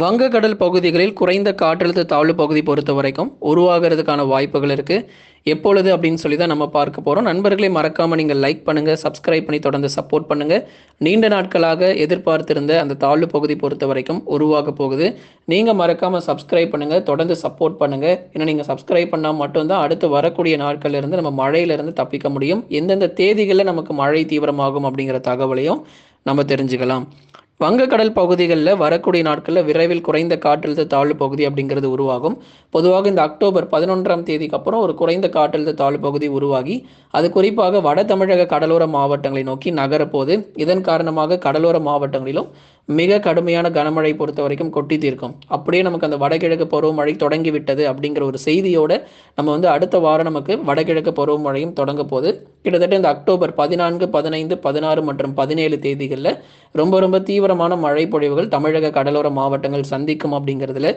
வங்கக்கடல் பகுதிகளில் குறைந்த காற்றழுத்த தாழ்வு பகுதி பொறுத்த வரைக்கும் உருவாகிறதுக்கான வாய்ப்புகள் இருக்குது எப்பொழுது அப்படின்னு சொல்லி தான் நம்ம பார்க்க போகிறோம் நண்பர்களை மறக்காமல் நீங்கள் லைக் பண்ணுங்கள் சப்ஸ்கிரைப் பண்ணி தொடர்ந்து சப்போர்ட் பண்ணுங்கள் நீண்ட நாட்களாக எதிர்பார்த்திருந்த அந்த தாழ்வு பகுதி பொறுத்த வரைக்கும் உருவாக போகுது. நீங்கள் மறக்காமல் சப்ஸ்கிரைப் பண்ணுங்கள் தொடர்ந்து சப்போர்ட் பண்ணுங்கள் ஏன்னா நீங்கள் சப்ஸ்கிரைப் பண்ணால் மட்டும்தான் அடுத்து வரக்கூடிய நாட்கள்லேருந்து நம்ம மழையிலிருந்து தப்பிக்க முடியும். எந்தெந்த தேதிகளில் நமக்கு மழை தீவிரமாகும் அப்படிங்கிற தகவலையும் நம்ம தெரிஞ்சுக்கலாம். வங்கக்கடல் பகுதிகளில் வரக்கூடிய நாட்களில் விரைவில் குறைந்த காற்றழுத்த தாழ்வு பகுதி அப்படிங்கிறது உருவாகும். பொதுவாக இந்த அக்டோபர் பதினொன்றாம் தேதிக்கு அப்புறம் ஒரு குறைந்த காற்றழுத்த தாழ்வு பகுதி உருவாகி அது குறிப்பாக வட தமிழக கடலோர மாவட்டங்களை நோக்கி நகரப்போது இதன் காரணமாக கடலோர மாவட்டங்களிலும் மிக கடுமையான கனமழை பொறுத்த வரைக்கும் கொட்டி தீர்க்கும். அப்படியே நமக்கு அந்த வடகிழக்கு பருவமழை தொடங்கி விட்டது அப்படிங்கிற ஒரு செய்தியோட நம்ம வந்து அடுத்த வாரம் நமக்கு வடகிழக்கு பருவமழையும் தொடங்க போது கிட்டத்தட்ட இந்த அக்டோபர் பதினான்கு பதினைந்து பதினாறு மற்றும் பதினேழு தேதிகளில் ரொம்ப ரொம்ப தீவிரமான மழை பொழிவுகள் தமிழக கடலோர மாவட்டங்கள் சந்திக்கும் அப்படிங்கிறதுல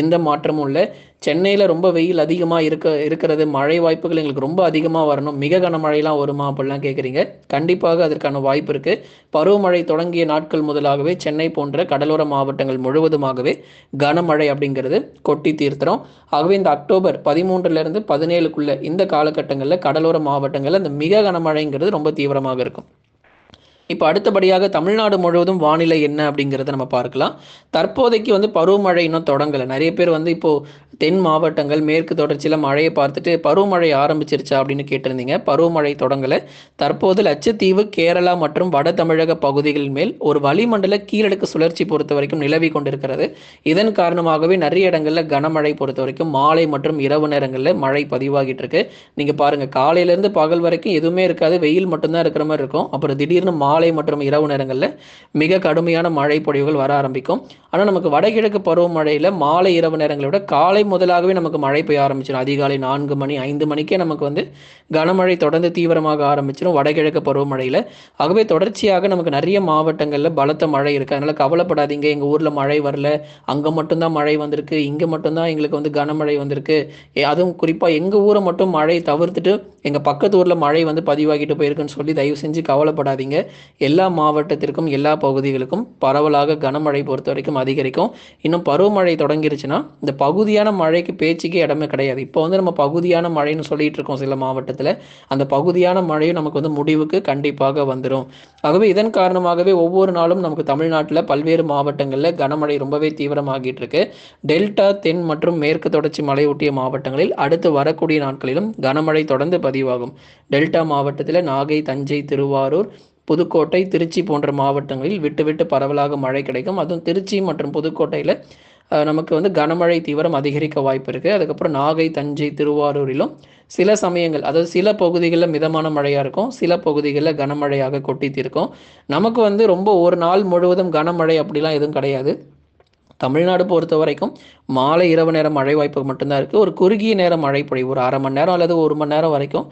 எந்த மாற்றமும் இல்லை. சென்னையில் ரொம்ப வெயில் அதிகமாக இருக்க இருக்கிறது. மழை வாய்ப்புகள் எங்களுக்கு ரொம்ப அதிகமாக வரணும். மிக கனமழைலாம் வருமா அப்படிலாம் கேட்குறீங்க கண்டிப்பாக அதற்கான வாய்ப்பு இருக்குது பருவமழை தொடங்கிய நாட்கள் முதலாகவே சென்னை போன்ற கடலோர மாவட்டங்கள் முழுவதுமாகவே கனமழை அப்படிங்கிறது கொட்டி தீர்த்துறோம் ஆகவே இந்த அக்டோபர் பதிமூன்றுலேருந்து பதினேழுக்குள்ள இந்த காலகட்டங்களில் கடலோர மாவட்டங்களில் அந்த மிக கனமழைங்கிறது ரொம்ப தீவிரமாக இருக்கும். இப்போ அடுத்தபடியாக தமிழ்நாடு முழுவதும் வானிலை என்ன அப்படிங்கிறத நம்ம பார்க்கலாம். தற்போதைக்கு வந்து பருவமழை இன்னும் தொடங்கலை. நிறைய பேர் வந்து இப்போது தென் மாவட்டங்கள் மேற்கு தொடர்ச்சியில் மழையை பார்த்துட்டு பருவமழை ஆரம்பிச்சிருச்சா அப்படின்னு கேட்டிருந்தீங்க. பருவமழை தொடங்கலை. தற்போது லட்சத்தீவு கேரளா மற்றும் வட தமிழக பகுதிகளின் மேல் ஒரு வளிமண்டல கீழடுக்கு சுழற்சி பொறுத்த வரைக்கும் நிலவி கொண்டிருக்கிறது. இதன் காரணமாகவே நிறைய இடங்களில் கனமழை பொறுத்த வரைக்கும் மாலை மற்றும் இரவு நேரங்களில் மழை பதிவாகிட்டு இருக்கு. நீங்கள் பாருங்கள் காலையிலேருந்து பகல் வரைக்கும் எதுவுமே இருக்காது. வெயில் மட்டும்தான் இருக்கிற மாதிரி இருக்கும். அப்புறம் திடீர்னு மாலை மற்றும் இரவு நேரங்களில் மிக கடுமையான மழை பொழிவுகள் வர ஆரம்பிக்கும். ஆனால் நமக்கு வடகிழக்கு பருவமழையில் மாலை இரவு நேரங்களை விட காலை முதலாகவே நமக்கு மழை பெய்ய ஆரம்பிச்சிடும் அதிகாலை நான்கு மணி ஐந்து மணிக்கே நமக்கு வந்து கனமழை தொடர்ந்து தீவிரமாக ஆரம்பிச்சிடும் வடகிழக்கு பருவமழையில். ஆகவே தொடர்ச்சியாக நமக்கு நிறைய மாவட்டங்களில் பலத்த மழை இருக்குது அதனால் கவலைப்படாதீங்க. எங்கள் ஊரில் மழை வரல. அங்கே மட்டும்தான் மழை வந்திருக்கு. இங்கே மட்டும்தான் எங்களுக்கு வந்து கனமழை வந்திருக்கு. அதுவும் குறிப்பாக எங்கள் ஊரை மட்டும் மழை தவிர்த்துட்டு எங்கள் பக்கத்து ஊரில் மழை வந்து பதிவாகிட்டு போயிருக்குன்னு சொல்லி தயவு செஞ்சு கவலைப்படாதீங்க. எல்லா மாவட்டத்திற்கும் எல்லா பகுதிகளுக்கும் பரவலாக கனமழை பொறுத்த வரைக்கும் அதிகரிக்கும். இன்னும் பருவமழை தொடங்கிருச்சுன்னா இந்த பகுதியான மழைக்கு பேச்சுக்கே இடமே கிடையாது. இப்போ வந்து நம்ம பகுதியான மழைன்னு சொல்லிட்டு இருக்கோம் சில மாவட்டத்தில். அந்த பகுதியான மழையும் நமக்கு வந்து முடிவுக்கு கண்டிப்பாக வந்துடும் ஆகவே இதன் காரணமாகவே ஒவ்வொரு நாளும் நமக்கு தமிழ்நாட்டில் பல்வேறு மாவட்டங்களில் கனமழை ரொம்பவே தீவிரமாகிட்டு இருக்கு. டெல்டா தென் மற்றும் மேற்கு தொடர்ச்சி மலையொட்டிய மாவட்டங்களில் அடுத்து வரக்கூடிய நாட்களிலும் கனமழை தொடர்ந்து பதிவாகும். டெல்டா மாவட்டத்தில் நாகை தஞ்சை திருவாரூர் புதுக்கோட்டை திருச்சி போன்ற மாவட்டங்களில் விட்டு விட்டு பரவலாக மழை கிடைக்கும். அதுவும் திருச்சி மற்றும் புதுக்கோட்டையில் நமக்கு வந்து கனமழை தீவிரம் அதிகரிக்க வாய்ப்பு இருக்குது அதுக்கப்புறம் நாகை தஞ்சை திருவாரூரிலும் சில சமயங்கள் அதாவது சில பகுதிகளில் மிதமான மழையாக இருக்கும் சில பகுதிகளில் கனமழையாக கொட்டி தீர்க்கும். நமக்கு வந்து ரொம்ப ஒரு நாள் முழுவதும் கனமழை அப்படிலாம் எதுவும் கிடையாது. தமிழ்நாடு பொறுத்த வரைக்கும் மாலை இரவு நேரம் மழை வாய்ப்பு மட்டும்தான் இருக்குது ஒரு குறுகிய நேரம் மழை பொழிவு ஒரு அரை மணி நேரம் அல்லது ஒரு மணி நேரம் வரைக்கும்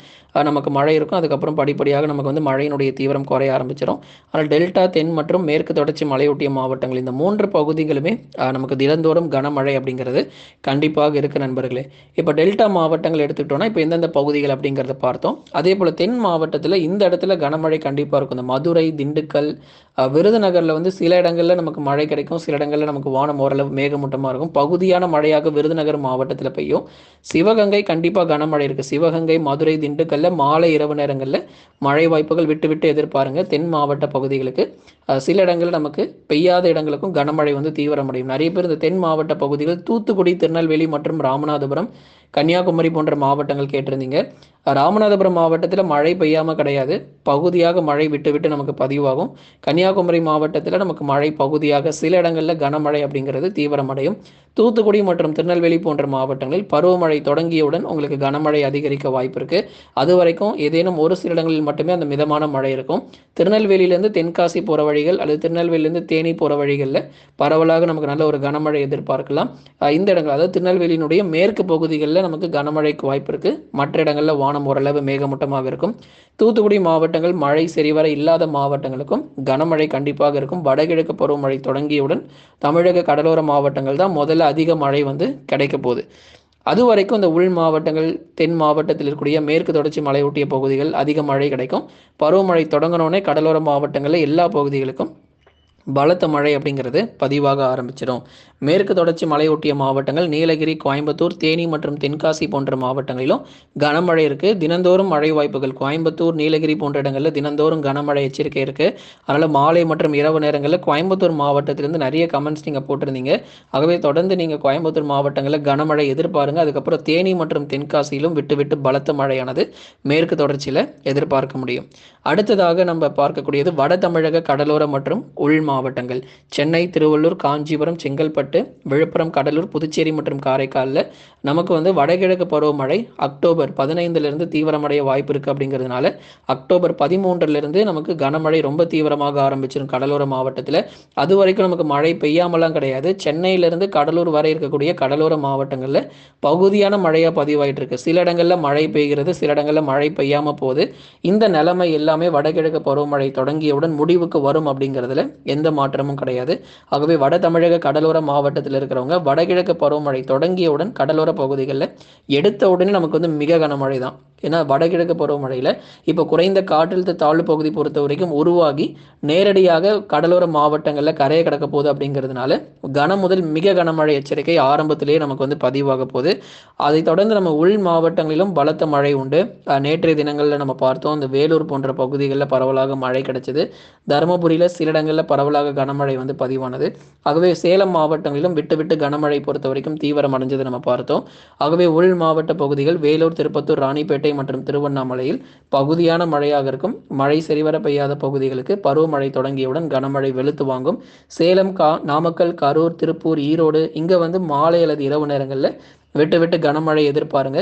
நமக்கு மழை இருக்கும். அதுக்கப்புறம் படிப்படியாக நமக்கு வந்து மழையினுடைய தீவிரம் குறைய ஆரம்பிச்சிடும் ஆனால் டெல்டா தென் மற்றும் மேற்கு தொடர்ச்சி மலையொட்டிய மாவட்டங்கள் இந்த மூன்று பகுதிகளுமே நமக்கு தினந்தோறும் கனமழை அப்படிங்கிறது கண்டிப்பாக இருக்குது நண்பர்களே. இப்போ டெல்டா மாவட்டங்கள் எடுத்துக்கிட்டோம்னா இப்போ எந்தெந்த பகுதிகள் அப்படிங்கிறத பார்த்தோம். அதே போல் தென் மாவட்டத்தில் இந்த இடத்துல கனமழை கண்டிப்பாக இருக்கும். இந்த மதுரை திண்டுக்கல் விருதுநகரில் வந்து சில இடங்களில் நமக்கு மழை கிடைக்கும். சில இடங்களில் நமக்கு வானம் ஓரளவு மேகமூட்டமாக இருக்கும். பகுதியான மழையாக விருதுநகர் மாவட்டத்தில் பெய்யும். சிவகங்கை கண்டிப்பாக கனமழை இருக்குது சிவகங்கை மதுரை திண்டுக்கல்ல மாலை இரவு நேரங்களில் மழை வாய்ப்புகள் விட்டு விட்டு எதிர்பாருங்க. தென் மாவட்ட பகுதிகளுக்கு சில இடங்களில் நமக்கு பெய்யாத இடங்களுக்கும் கனமழை வந்து தீவிரமடையும். நிறைய பேர் இந்த தென் மாவட்ட பகுதிகள் தூத்துக்குடி திருநெல்வேலி மற்றும் ராமநாதபுரம் கன்னியாகுமரி போன்ற மாவட்டங்கள் கேட்டிருந்தீங்க. ராமநாதபுரம் மாவட்டத்தில் மழை பெய்யாமல் கிடையாது. பகுதியாக மழை விட்டு விட்டு நமக்கு பதிவாகும். கன்னியாகுமரி மாவட்டத்தில் நமக்கு மழை பகுதியாக சில இடங்களில் கனமழை அப்படிங்கிறது தீவிரமடையும். தூத்துக்குடி மற்றும் திருநெல்வேலி போன்ற மாவட்டங்களில் பருவமழை தொடங்கியவுடன் உங்களுக்கு கனமழை அதிகரிக்க வாய்ப்பு இருக்குது அது வரைக்கும் ஏதேனும் ஒரு சில இடங்களில் மட்டுமே அந்த மிதமான மழை இருக்கும். திருநெல்வேலியிலேருந்து தென்காசி போகிற வழிகள் அல்லது திருநெல்வேலியிலேருந்து தேனி போகிற வழிகளில் பரவலாக நமக்கு நல்ல ஒரு கனமழை எதிர்பார்க்கலாம். இந்த இடங்கள் அதாவது திருநெல்வேலியினுடைய மேற்கு பகுதிகளில் நமக்கு கனமழைக்கு வாய்ப்பு இருக்கு. மற்ற இடங்களில் வானம் ஓரளவு மேகமூட்டமாக இருக்கும். தூத்துக்குடி மாவட்டங்கள் மழை சரிவர இல்லாத மாவட்டங்களுக்கும் கனமழை கண்டிப்பாக இருக்கும். வடகிழக்கு பருவமழை தொடங்கியவுடன் தமிழக கடலோர மாவட்டங்கள் தான் முதல்ல அதிக மழை வந்து கிடைக்க போகுது. அது வரைக்கும் இந்த உள் மாவட்டங்கள் தென் மாவட்டத்தில் இருக்கக்கூடிய மேற்கு தொடர்ச்சி மலையொட்டிய பகுதிகள் அதிக மழை கிடைக்கும். பருவமழை தொடங்கினோடனே கடலோர மாவட்டங்களில் எல்லா பகுதிகளுக்கும் பலத்த மழை அப்படிங்கிறது பதிவாக ஆரம்பிச்சிடும். மேற்கு தொடர்ச்சி மலையொட்டிய மாவட்டங்கள் நீலகிரி கோயம்புத்தூர் தேனி மற்றும் தென்காசி போன்ற மாவட்டங்களிலும் கனமழை இருக்குது தினந்தோறும் மழை வாய்ப்புகள். கோயம்புத்தூர் நீலகிரி போன்ற இடங்களில் தினந்தோறும் கனமழை எச்சரிக்கை இருக்குது அதனால் மாலை மற்றும் இரவு நேரங்களில் கோயம்புத்தூர் மாவட்டத்திலிருந்து நிறைய கமெண்ட்ஸ் நீங்கள் போட்டிருந்தீங்க. ஆகவே தொடர்ந்து நீங்கள் கோயம்புத்தூர் மாவட்டங்களில் கனமழை எதிர்பாருங்க. அதுக்கப்புறம் தேனி மற்றும் தென்காசியிலும் விட்டு விட்டு பலத்த மழையானது மேற்கு தொடர்ச்சியில் எதிர்பார்க்க முடியும். அடுத்ததாக நம்ம பார்க்கக்கூடியது வட தமிழக கடலோர மற்றும் உள் மாவட்டங்கள். சென்னை திருவள்ளூர் காஞ்சிபுரம் செங்கல்பட்டு விழுப்புரம் கடலூர் புதுச்சேரி மற்றும் காரைக்காலில் நமக்கு வந்து வடகிழக்கு பருவமழை அக்டோபர் பதினைந்துலேருந்து தீவிரமடைய வாய்ப்பு இருக்குது அப்படிங்கிறதுனால அக்டோபர் பதிமூன்றுலேருந்து நமக்கு கனமழை ரொம்ப தீவிரமாக ஆரம்பிச்சிடும் கடலோர மாவட்டத்தில். அது வரைக்கும் நமக்கு மழை பெய்யாமலாம் கிடையாது. சென்னையிலேருந்து கடலூர் வரை இருக்கக்கூடிய கடலோர மாவட்டங்களில் பகுதியான மழையாக பதிவாயிட்டு இருக்கு. சில இடங்களில் மழை பெய்கிறது சில இடங்களில் மழை பெய்யாமல் போகுது. இந்த நிலைமை எல்லாம் வடகிழக்கு பருவமழை தொடங்கியவுடன் முடிவுக்கு வரும் அப்படிங்கிறதுல எந்த மாற்றமும் கிடையாது. ஆகவே வட தமிழக கடலோர மாவட்டத்தில் இருக்கிறவங்க வடகிழக்கு பருவமழை தொடங்கியவுடன் கடலோர பகுதிகளில் எடுத்த உடனே நமக்கு வந்து மிக கனமழை தான். ஏன்னா வடகிழக்கு பருவமழையில் இப்போ குறைந்த காற்றழுத்த தாழ்வு பகுதி பொறுத்த வரைக்கும் உருவாகி நேரடியாக கடலோர மாவட்டங்களில் கரையை கடக்க போகுது அப்படிங்கிறதுனால கன முதல் மிக கனமழை எச்சரிக்கை ஆரம்பத்திலேயே நமக்கு வந்து பதிவாக போகுது. அதை தொடர்ந்து நம்ம உள் மாவட்டங்களிலும் பலத்த மழை உண்டு. நேற்றைய தினங்களில் நம்ம பார்த்தோம் இந்த வேலூர் போன்ற பகுதிகளில் பரவலாக மழை கிடைச்சது. தருமபுரியில் சில இடங்களில் பரவலாக கனமழை வந்து பதிவானது. ஆகவே சேலம் மாவட்டங்களிலும் விட்டு விட்டு கனமழை பொறுத்த வரைக்கும் தீவிரம் அடைஞ்சது நம்ம பார்த்தோம். ஆகவே உள் மாவட்ட பகுதிகள் வேலூர் திருப்பத்தூர் ராணிப்பேட்டை மற்றும் திருவண்ணாமலையில் பகுதியான மழையாக இருக்கும். மழை சரிவர பெய்யாத பகுதிகளுக்கு பருவமழை தொடங்கியவுடன் கனமழை வெளுத்து வாங்கும். சேலம் கா நாமக்கல் கரூர் திருப்பூர் ஈரோடு இங்கே வந்து மாலை அல்லது இரவு நேரங்களில் விட்டு விட்டு கனமழை எதிர்பாருங்க.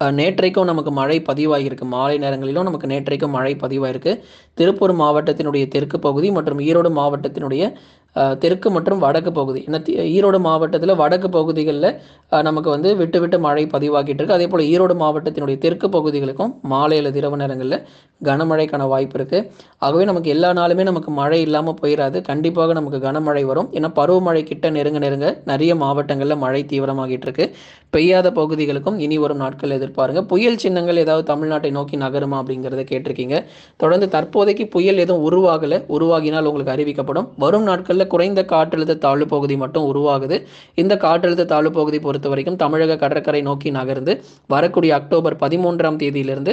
நேற்றைக்கும் நமக்கு மழை பதிவாகியிருக்கு. மாலை நேரங்களிலும் நமக்கு நேற்றைக்கும் மழை பதிவாயிருக்கு. திருப்பூர் மாவட்டத்தினுடைய தெற்கு பகுதி மற்றும் ஈரோடு மாவட்டத்தினுடைய தெற்கு மற்றும் வடக்கு பகுதி. என்ன ஈரோடு மாவட்டத்தில் வடக்கு பகுதிகளில் நமக்கு வந்து விட்டு விட்டு மழை பதிவாகிட்டு இருக்கு. அதே போல் ஈரோடு மாவட்டத்தினுடைய தெற்கு பகுதிகளுக்கும் மாலையில் அல்லது இரவு நேரங்களில் கனமழைக்கான வாய்ப்பு இருக்குது ஆகவே நமக்கு எல்லா நாளுமே நமக்கு மழை இல்லாமல் போயிடாது கண்டிப்பாக நமக்கு கனமழை வரும். ஏன்னா பருவமழை கிட்ட நெருங்க நெருங்க நிறைய மாவட்டங்களில் மழை தீவிரமாகிட்டு இருக்கு. பெய்யாத பகுதிகளுக்கும் இனி வரும் நாட்கள் எதிர்பாருங்க. புயல் சின்னங்கள் ஏதாவது தமிழ்நாட்டை நோக்கி நகருமா அப்படிங்கிறத கேட்டிருக்கீங்க. தொடர்ந்து தற்போதைக்கு புயல் எதுவும் உருவாகலை. உருவாகினால் உங்களுக்கு அறிவிக்கப்படும். வரும் நாட்கள் நாட்களில் குறைந்த காற்றழுத்த தாழ்வு பகுதி மட்டும் உருவாகுது. இந்த காற்றழுத்த தாழ்வு பகுதி பொறுத்த வரைக்கும் தமிழக கடற்கரை நோக்கி நகர்ந்து வரக்கூடிய அக்டோபர் பதிமூன்றாம் தேதியிலிருந்து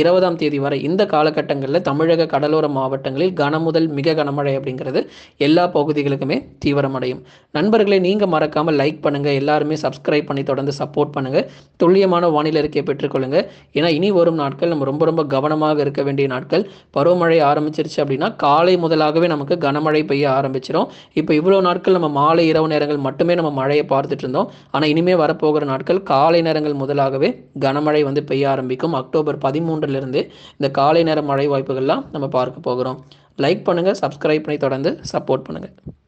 இருபதாம் தேதி வரை இந்த காலகட்டங்களில் தமிழக கடலோர மாவட்டங்களில் கனமுதல் மிக கனமழை அப்படிங்கிறது எல்லா பகுதிகளுக்குமே தீவிரமடையும். நண்பர்களை நீங்கள் மறக்காமல் லைக் பண்ணுங்கள் எல்லாருமே சப்ஸ்கிரைப் பண்ணி தொடர்ந்து சப்போர்ட் பண்ணுங்கள் துல்லியமான வானிலை அறிக்கையை பெற்றுக்கொள்ளுங்க ஏன்னா இனி வரும் நாட்கள் நம்ம ரொம்ப ரொம்ப கவனமாக இருக்க வேண்டிய நாட்கள். பருவமழை ஆரம்பிச்சிருச்சு அப்படின்னா காலை முதலாகவே நமக்கு கனமழை பெய்ய ஆரம்பிச்சிடும் இருந்தோம். இப்போ இவ்வளோ நாட்கள் நம்ம மாலை இரவு நேரங்கள் மட்டுமே நம்ம மழையை பார்த்துட்டு இருந்தோம். ஆனால் இனிமேல் வரப்போகிற நாட்கள் காலை நேரங்கள் முதலாகவே கனமழை வந்து பெய்ய ஆரம்பிக்கும். அக்டோபர் பதிமூன்றிலிருந்து இந்த காலை நேர மழை வாய்ப்புகள்லாம் நம்ம பார்க்க போகிறோம். லைக் பண்ணுங்கள் சப்ஸ்கிரைப் பண்ணி தொடர்ந்து சப்போர்ட் பண்ணுங்கள்